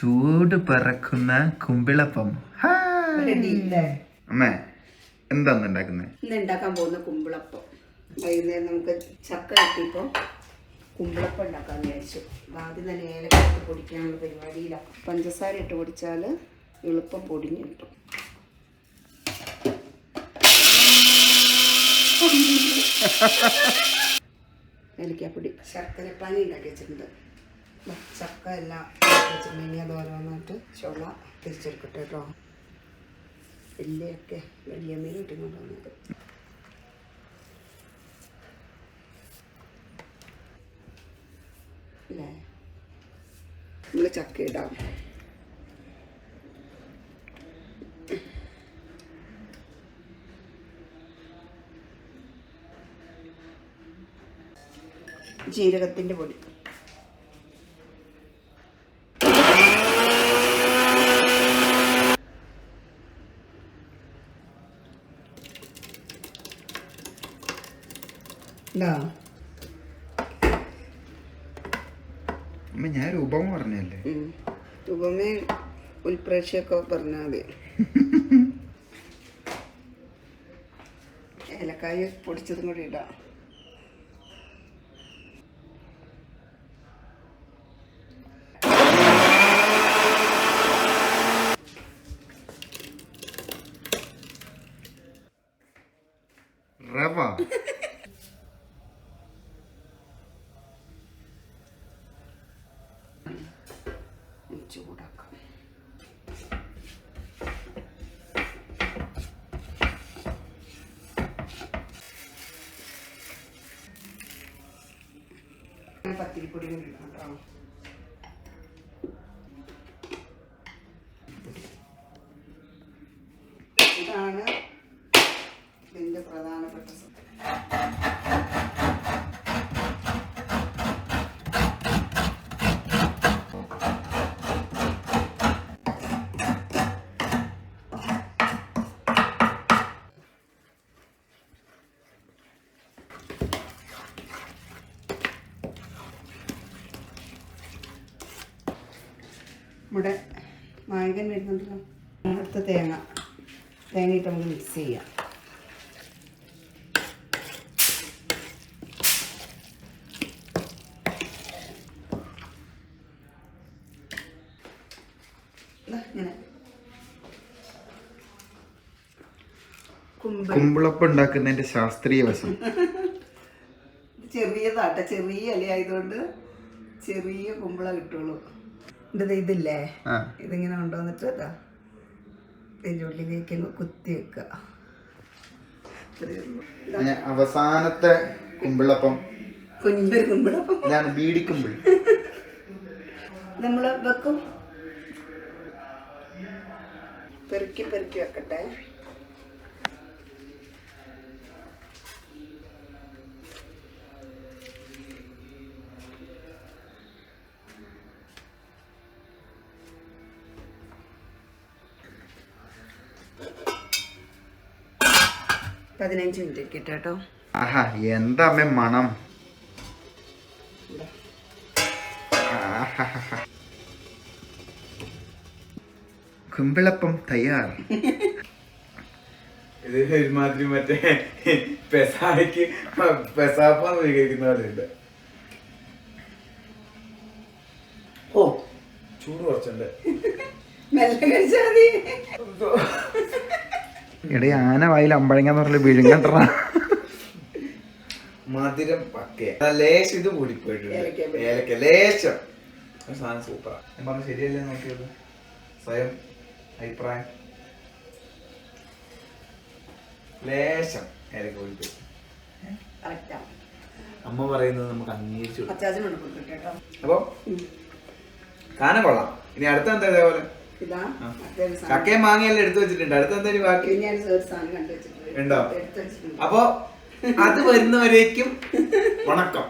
ചൂട് പറക്കുന്ന കുമ്പിളപ്പം. അമ്മേ എന്താന്ന് ഉണ്ടാക്കുന്നത് ഇന്ന് ഉണ്ടാക്കാൻ പോകുന്ന കുമ്പിളപ്പം. വൈകുന്നേരം നമുക്ക് ചക്ക കിട്ടിയപ്പോൾ കുമ്പിളപ്പം ഉണ്ടാക്കാന്ന് വിചാരിച്ചു. ആദ്യം തന്നെ ഏലക്ക ഇട്ട് പൊടിക്കാനുള്ള പരിപാടിയിലാണ് പഞ്ചസാര ഇട്ട് പൊടിച്ചാൽ എളുപ്പം പൊടിഞ്ഞു കിട്ടും. ഏലക്കാപ്പൊടി ശർക്കരപ്പാനി ഉണ്ടാക്കി വെച്ചിട്ടുണ്ട്. ചക്ക എല്ലാം ഉണ്ടാക്കി വെച്ചിട്ടുണ്ട്. ഇനി അത് ഓരോന്നായിട്ട് ചുള തിരിച്ചെടുക്കട്ടെ കേട്ടോ. വലിയൊക്കെ വലിയ മീൻ ഇട്ടുകൊണ്ടുവന്നത് അല്ലേ? നമ്മൾ ചക്ക ഇടാം. ജീരകത്തിന്റെ പൊടി. ഞാൻ രൂപം പറഞ്ഞല്ലേ? രൂപമേ ഉൽപ്രേക്ഷയൊക്കെ പറഞ്ഞാൽ മതി. ഏലക്കായ പൊടിച്ചതും കൂടി ഇടാം. റവ. ചൂടാക്കാം പത്തിരിപ്പൊടി കൂടി ഇടാം കേട്ടോ ഇതാണ് ഇവിടെ നായകൻ വരുന്നുണ്ടല്ലോ. അടുത്ത തേങ്ങ. തേങ്ങ ഇട്ട് നമുക്ക് മിക്സ് ചെയ്യാം. ഇങ്ങനെ. കുമ്പിളപ്പം ഉണ്ടാക്കുന്നതിന്റെ ശാസ്ത്രീയ വശം. ചെറിയതാട്ടെ. ചെറിയ ഇല ആയതുകൊണ്ട് ചെറിയ കുമ്പള കിട്ടുള്ളൂ. ഇത് ഇതില്ലേ? ഇതിങ്ങനെ കൊണ്ടുവന്നിട്ട് ഇതാ. ഇതിന്റെ ഉള്ളിലേക്ക് കുത്തി വെക്കുക. അവസാനത്തെ കുമ്പിളപ്പം. കുഞ്ഞൊരു കുമ്പിളപ്പം. ബീഡിക്കുമ്പിൾ. നമ്മൾ വെക്കും. പെറുക്കി പെറുക്കി വെക്കട്ടെ. പതിനഞ്ച് മിനിറ്റ് ഇരിക്കട്ടെ കേട്ടോ ആഹാ എന്താ അമ്മ മണം. കുമ്പിളപ്പം തയ്യാർ. ഇത് ഒരുമാതിരി മറ്റേ പെസാക്ക് പെസാപ്പം സ്വീകരിക്കുന്ന പോലെ ഓ ചൂട് കുറച്ചുണ്ട്. മെല്ലെ കഴിച്ചാൽ മതി. എടേ ആന വായിൽ അമ്പഴങ്ങാന്ന് പറഞ്ഞ വിഴുങ്ങട്ടറ മധുരം പക്ക. ലേശം ഇത് കൂടിപ്പോയിട്ടുണ്ട്. ഏലക്ക ലേശം. ഒരു സാധനം സൂപ്പറാ. ഞാൻ പറഞ്ഞു ശരിയല്ലേ നോക്കിയത്? സ്വയം അഭിപ്രായം. ലേശം ഏലക്ക കൂടിപ്പോയി. അമ്മ പറയുന്നത് നമുക്ക് അംഗീകരിച്ചു അപ്പൊ കാനം കൊള്ളാം. ഇനി അടുത്ത എന്താ ഇതേപോലെ? ഇതാ ചക്കയും മാങ്ങയെല്ലാം എടുത്തു വെച്ചിട്ടുണ്ട്. അടുത്ത ബാക്കി? ഞാൻ ഒരു സാധനം കണ്ടു വെച്ചിട്ടുണ്ട്. ഉണ്ടോ? എടുത്തു വെച്ചിട്ടുണ്ട്. അപ്പൊ അത് വരുന്നവരേക്കും വണക്കം.